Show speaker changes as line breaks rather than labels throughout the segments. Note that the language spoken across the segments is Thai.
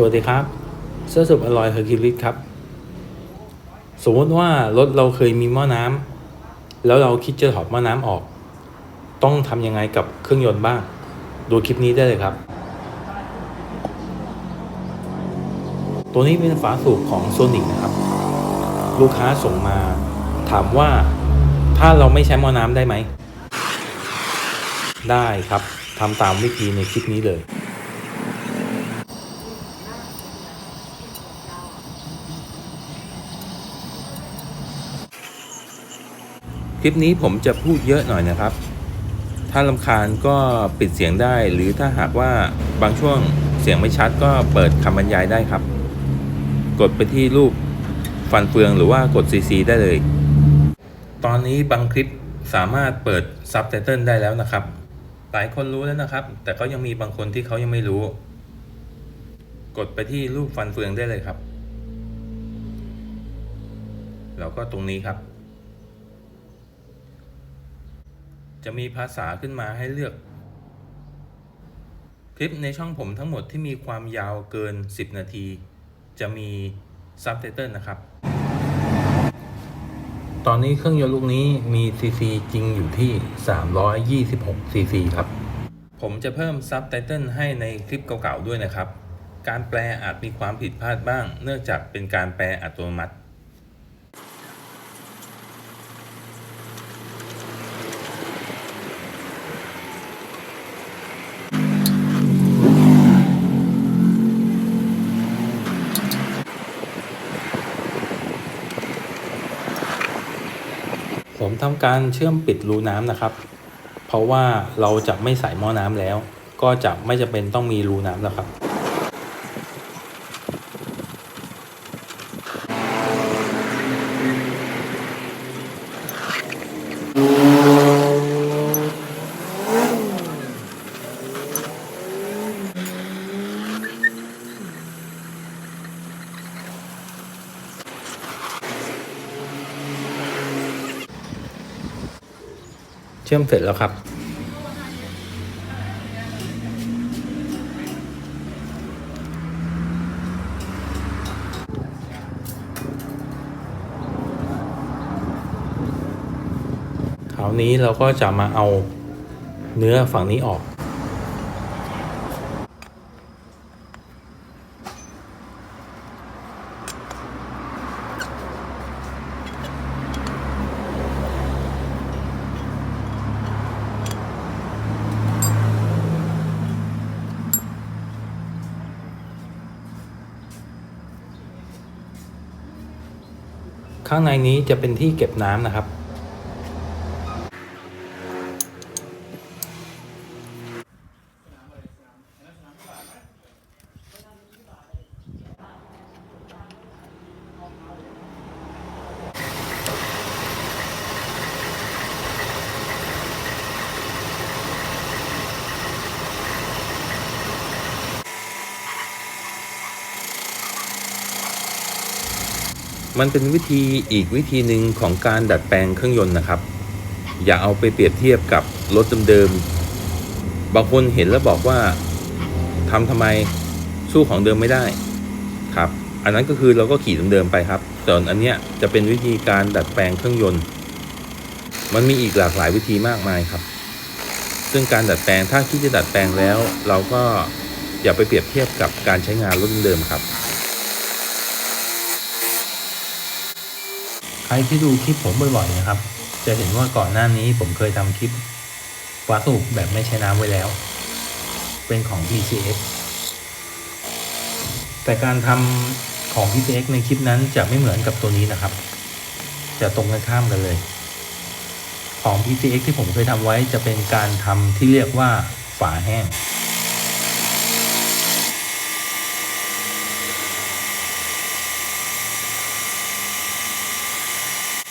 สวัสดีครับเสื้อสุบอร่อยเฮอร์คิวลิสครับ สมมติว่ารถเราเคยมีหม้อน้ำแล้วเราคิดจะถอดหม้อน้ำออก ต้องทำยังไงกับเครื่องยนต์บ้าง ดูคลิปนี้ได้เลยครับ ตัวนี้เป็นฝาสูบของโซนิกนะครับ ลูกค้าส่งมา ถามว่าถ้าเราไม่ใช้หม้อน้ำได้ไหม ได้ครับทำตามวิธีในคลิปนี้เลย คลิปนี้ผมจะพูดเยอะหน่อยนะครับ ถ้าลำคาญก็ปิดเสียงได้ หรือถ้าหากว่าบางช่วงเสียงไม่ชัดก็เปิดคำบรรยายได้ครับ กดไปที่รูปฟันเฟืองหรือว่ากด CC ได้เลย ตอนนี้บางคลิปสามารถเปิดซับไตเติลได้แล้วนะครับ หลายคนรู้แล้วนะครับ แต่ก็ยังมีบางคนที่เขายังไม่รู้ กดไปที่รูปฟันเฟืองได้เลยครับ แล้วก็ตรงนี้ครับ จะมีภาษาขึ้นมาให้เลือก คลิปในช่องผมทั้งหมดที่มีความยาวเกิน 10 นาที จะมีซับไตเติลนะครับ ตอนนี้เครื่องยนต์ลูกนี้มีซีซีจริงอยู่ที่ 326ซีซีครับ ผมจะเพิ่มซับไตเติลให้ในคลิปเก่าๆด้วยนะครับ การแปลอาจมีความผิดพลาดบ้าง เนื่องจากเป็นการแปลอัตโนมัติ ผมทำการเชื่อมปิดรูน้ำนะครับ เพราะว่าเราจะไม่ใส่หม้อน้ำแล้ว ก็จะไม่จำเป็นต้องมีรูน้ำแล้วครับ เชื่อมเสร็จแล้วครับ คราวนี้เราก็จะมาเอาเนื้อฝั่งนี้ออก ข้างในนี้จะเป็นที่เก็บน้ำนะครับ มันเป็นวิธีอีกวิธีหนึ่งของการดัดแปลงเครื่องยนต์นะครับ อย่าเอาไปเปรียบเทียบกับรถเดิมๆบางคนเห็นแล้วบอกว่าทำทำไมสู้ของเดิมไม่ได้ครับ อันนั้นก็คือเราก็ขี่เดิมๆไปครับส่วนอันเนี้ยจะเป็นวิธีการดัดแปลงเครื่องยนต์ มันมีอีกหลากหลายวิธีมากมายครับ ซึ่งการดัดแปลงถ้าคิดจะดัดแปลงแล้ว เราก็อย่าไปเปรียบเทียบกับการใช้งานรถเดิมๆครับ ใครที่ดูคลิปผมบ่อยๆนะครับ จะเห็นว่าก่อนหน้านี้ผมเคยทำคลิปวาสูบแบบไม่ใช้น้ำไว้แล้ว เป็นของ PCX แต่การทำของ PCX ในคลิปนั้นจะไม่เหมือนกับตัวนี้นะครับ จะตรงกันข้ามกันเลย ของ PCX ที่ผมเคยทำไว้จะเป็นการทำที่เรียกว่าฝาแห้ง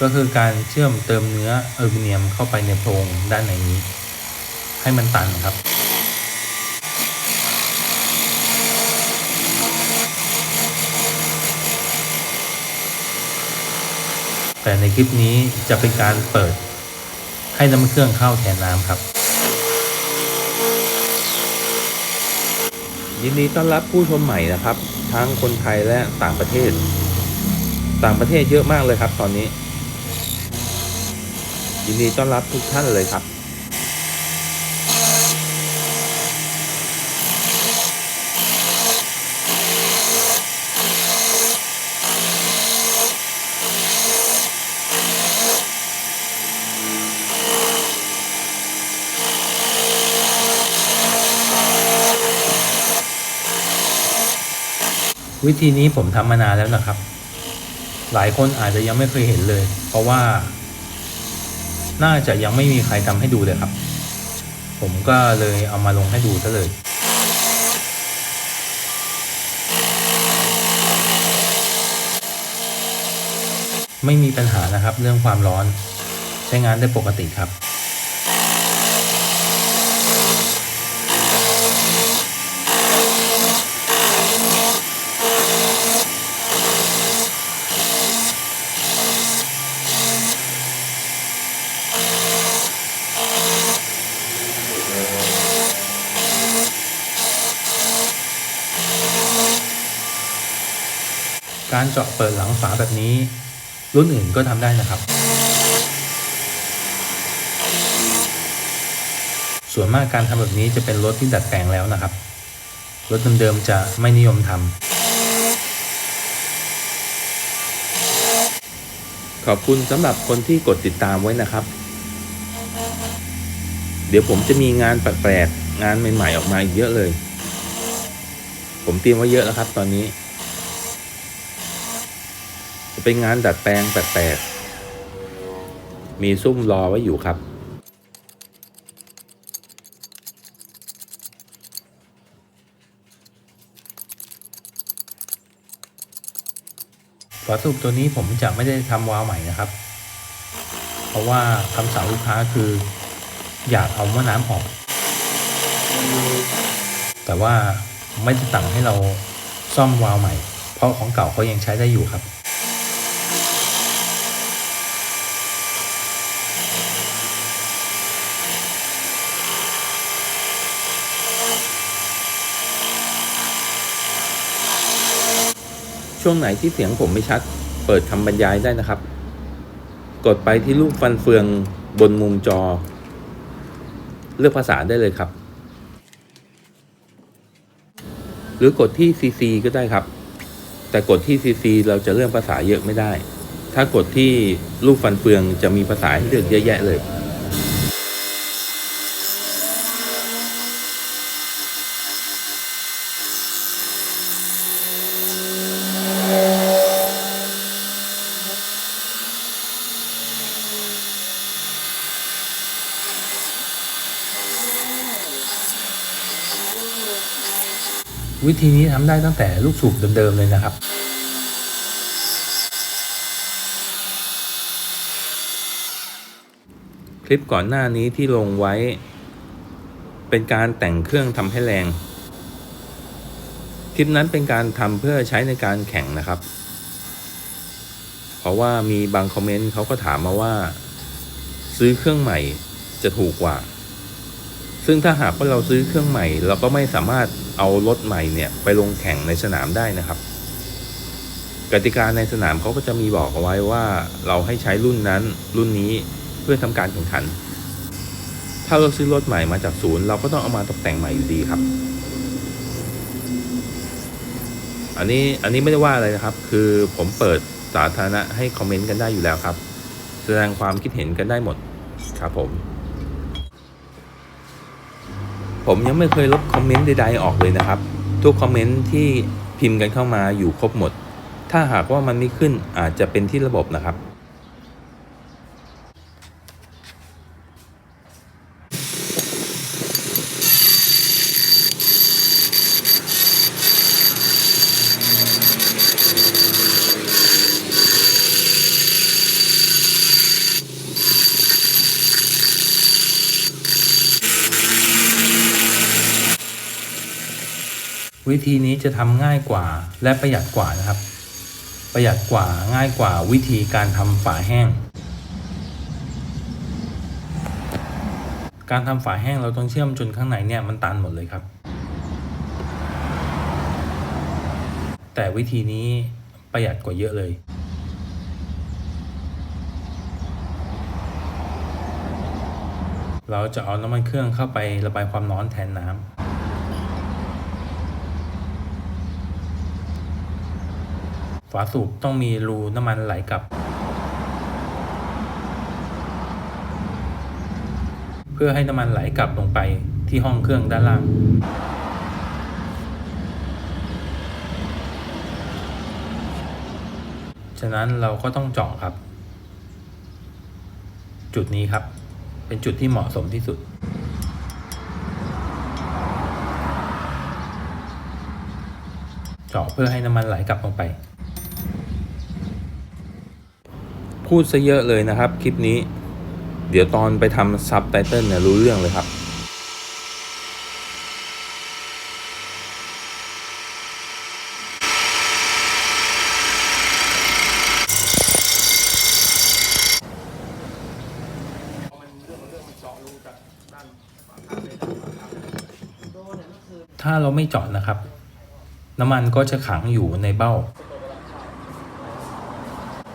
ก็คือการเชื่อมเติมเนื้ออลูมิเนียมเข้าไปในโพรงด้านในนี้ ให้มันตันครับ แต่ในคลิปนี้จะเป็นการเปิดให้น้ำมันเครื่องเข้าแทนน้ำครับ ยินดีต้อนรับผู้ชมใหม่นะครับ ทั้งคนไทยและต่างประเทศ ต่างประเทศเยอะมากเลยครับตอนนี้ ยินดีต้อนรับทุกท่านเลยครับ
วิธีนี้ผมทำมานานแล้วนะครับ หลายคนอาจจะยังไม่เคยเห็นเลย เพราะว่า น่าจะยังไม่มีใครทำให้ดูเลยครับ ผมก็เลยเอามาลงให้ดูซะเลยไม่มีปัญหานะครับ เรื่องความร้อน ใช้งานได้ปกติครับ จาะเปิดหลังฝาแบบนี้ รุ่นอื่นก็ทำได้นะครับ ส่วนมากการทำแบบนี้จะเป็นรถที่ดัดแปลงแล้วนะครับ รถเดิมๆจะไม่นิยมทำ
ขอบคุณสำหรับคนที่กดติดตามไว้นะครับ เดี๋ยวผมจะมีงานแปลกๆงานใหม่ๆออกมาอีกเยอะเลย ผมเตรียมไว้เยอะแล้วครับตอนนี้ เป็นงานดัดแปลงแปลกๆ มีซุ่มรอไว้อยู่ครับ
ฝาสูบตัวนี้ผมจะไม่ได้ทำวาล์วใหม่นะครับ เพราะว่าคำสั่งลูกค้าคือ อยากเอาหม้อน้ำออก แต่ว่าไม่ได้สั่งให้เราซ่อมวาล์วใหม่ เพราะของเก่าเขายังใช้ได้อยู่ครับ
ช่วงไหนที่เสียงผมไม่ชัด เปิดคำบรรยายได้นะครับ กดไปที่รูปฟันเฟืองบนมุมจอ เลือกภาษาได้เลยครับ หรือกดที่ CC ก็ได้ครับ แต่กดที่ CC เราจะเลือกภาษาเยอะไม่ได้ ถ้ากดที่รูปฟันเฟืองจะมีภาษาให้เลือกเยอะแยะเลย
วิธีนี้ทำได้ตั้งแต่ลูกสูบเดิมๆเลยนะครับ
คลิปก่อนหน้านี้ที่ลงไว้ เป็นการแต่งเครื่องทำให้แรง คลิปนั้นเป็นการทำเพื่อใช้ในการแข่งนะครับ เพราะว่ามีบางคอมเมนต์เขาก็ถามมาว่า ซื้อเครื่องใหม่จะถูกกว่า ซึ่งถ้าหากว่าเราซื้อเครื่องใหม่ เราก็ไม่สามารถ เอารถใหม่เนี่ยไปลงแข่งในสนามได้นะครับ กติกาในสนามเขาก็จะมีบอกเอาไว้ว่าเราให้ใช้รุ่นนั้นรุ่นนี้เพื่อทำการแข่งขัน ถ้าเราซื้อรถใหม่มาจากศูนย์ เราก็ต้องเอามาตกแต่งใหม่อยู่ดีครับ อันนี้อันนี้ไม่ได้ว่าอะไรนะครับ คือผมเปิดสาธารณะให้คอมเมนต์กันได้อยู่แล้วครับ แสดงความคิดเห็นกันได้หมดครับผม ผมยังไม่เคยลบคอมเมนต์ใดๆออกเลยนะครับ ทุกคอมเมนต์ที่พิมพ์กันเข้ามาอยู่ครบหมด ถ้าหากว่ามันไม่ขึ้นอาจจะเป็นที่ระบบนะครับ
วิธีนี้จะทำง่ายกว่าและประหยัดกว่านะครับ ประหยัดกว่าง่ายกว่าวิธีการทำฝาแห้ง การทำฝาแห้งเราต้องเชื่อมจนข้างในเนี่ยมันตันหมดเลยครับ
แต่วิธีนี้ประหยัดกว่าเยอะเลยเราจะเอาน้ำมันเครื่องเข้าไประบายความร้อนแทนน้ำ ฝาสูบต้องมีรูน้ำมันไหลกลับ เพื่อให้น้ำมันไหลกลับลงไปที่ห้องเครื่องด้านล่าง ฉะนั้นเราก็ต้องเจาะครับ จุดนี้ครับ เป็นจุดที่เหมาะสมที่สุดเจาะเพื่อให้น้ำมันไหลกลับลงไป
พูดซะเยอะเลยนะครับ คลิปนี้ เดี๋ยวตอนไปทำซับไตเติลเนี่ยรู้เรื่องเลยครับ
ถ้าเราไม่เจาะนะครับ น้ำมันก็จะขังอยู่ในเบ้า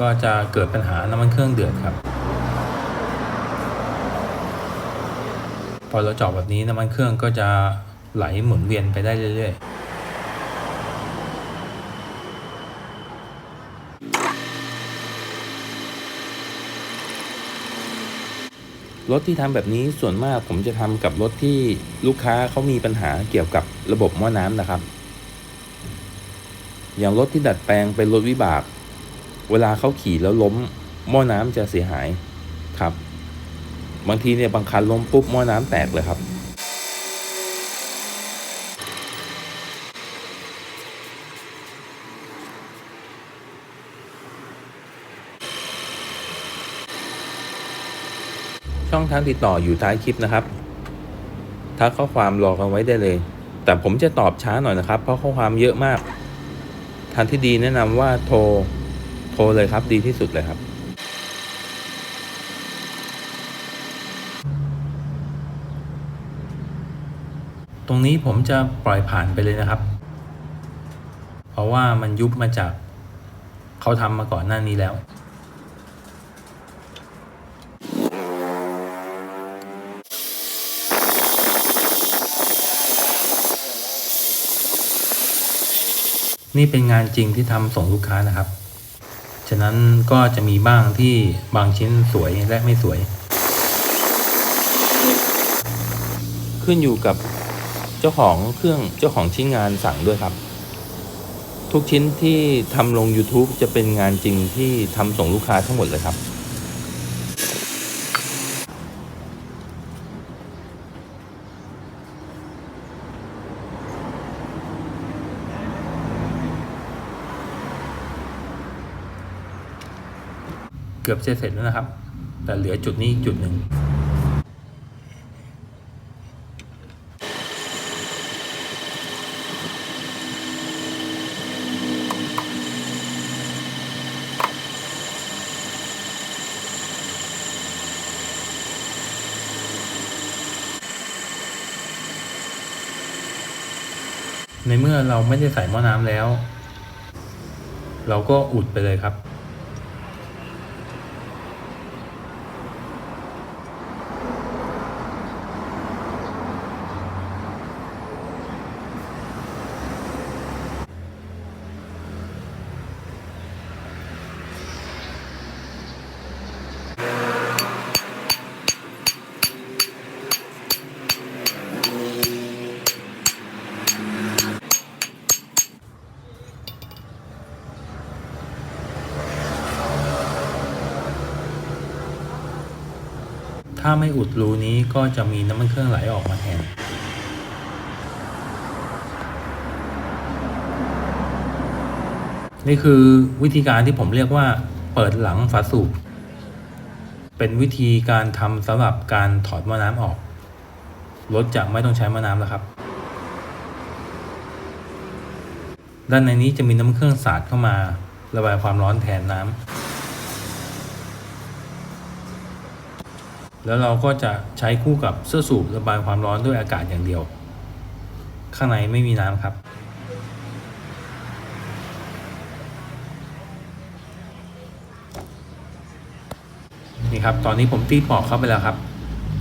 ก็จะเกิดปัญหาน้ำมันเครื่องเดือดครับ พอเราเจาะแบบนี้น้ำมันเครื่องก็จะไหลหมุนเวียนไปได้เรื่อยๆ
รถที่ทำแบบนี้ส่วนมากผมจะทำกับรถที่ลูกค้าเขามีปัญหาเกี่ยวกับระบบหม้อน้ำนะครับ อย่างรถที่ดัดแปลงเป็นรถวิบาก เวลาเขาขี่แล้วล้มหม้อน้ำจะเสียหายครับ บางทีเนี่ยบางคันล้มปุ๊บหม้อน้ำแตกเลยครับ ช่องทางติดต่ออยู่ท้ายคลิปนะครับทักข้อความรอกันไว้ได้เลย แต่ผมจะตอบช้าหน่อยนะครับ เพราะข้อความเยอะมากทางที่ดีแนะนำว่าโทร โทรเลยครับดีที่สุดเลยครับ
ตรงนี้ผมจะปล่อยผ่านไปเลยนะครับ เพราะว่ามันยุบมาจากเขาทำมาก่อนหน้านี้แล้วนี่เป็นงานจริงที่ทำส่งลูกค้านะครับ ฉะนั้นก็จะมีบ้างที่บางชิ้นสวยและไม่สวย
ขึ้นอยู่กับเจ้าของเครื่องเจ้าของชิ้นงานสั่งด้วยครับ ทุกชิ้นที่ทำลง YouTube จะเป็นงานจริงที่ทำส่งลูกค้าทั้งหมดเลยครับ
เกือบจะเสร็จแล้วนะครับ แต่เหลือจุดนี้จุดหนึ่งในเมื่อเราไม่ได้ใส่หม้อน้ำแล้ว เราก็อุดไปเลยครับ ถ้าไม่อุดรูนี้ก็จะมีน้ำมันเครื่องไหลออกมาแทน นี่คือวิธีการที่ผมเรียกว่า เปิดหลังฝาสูบ เป็นวิธีการทำสำหรับการถอดม้อน้ำออก รถจะไม่ต้องใช้ม้อน้ำแล้วครับ ด้านในนี้จะมีน้ำมันเครื่องสาดเข้ามา ระบายความร้อนแทนน้ำ แล้วเราก็จะใช้คู่กับเสื้อสูบระบายความร้อนด้วยอากาศอย่างเดียว ข้างในไม่มีน้ำครับ นี่ครับ ตอนนี้ผมตีปอกเข้าไปแล้วครับ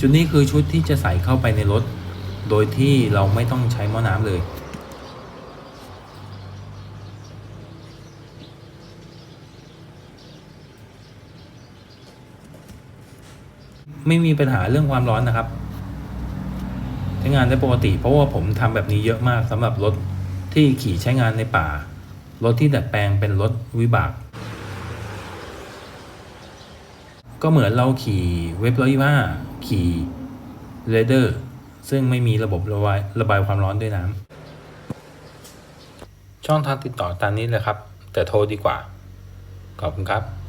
จุดนี้คือชุดที่จะใส่เข้าไปในรถ โดยที่เราไม่ต้องใช้หม้อน้ำเลย ไม่มีปัญหาเรื่องความร้อนนะครับใช้งานได้ปกติ เพราะว่าผมทำแบบนี้เยอะมากสำหรับรถที่ขี่ใช้งานในป่า รถที่ดัดแปลงเป็นรถวิบาก ก็เหมือนเราขี่เว็บร้อยว่าขี่เรเดอร์ซึ่งไม่มีระบบระบายระบายความร้อนด้วยน้ำช่องทางติดต่อตามนี้เลยครับ แต่โทรดีกว่า ขอบคุณครับ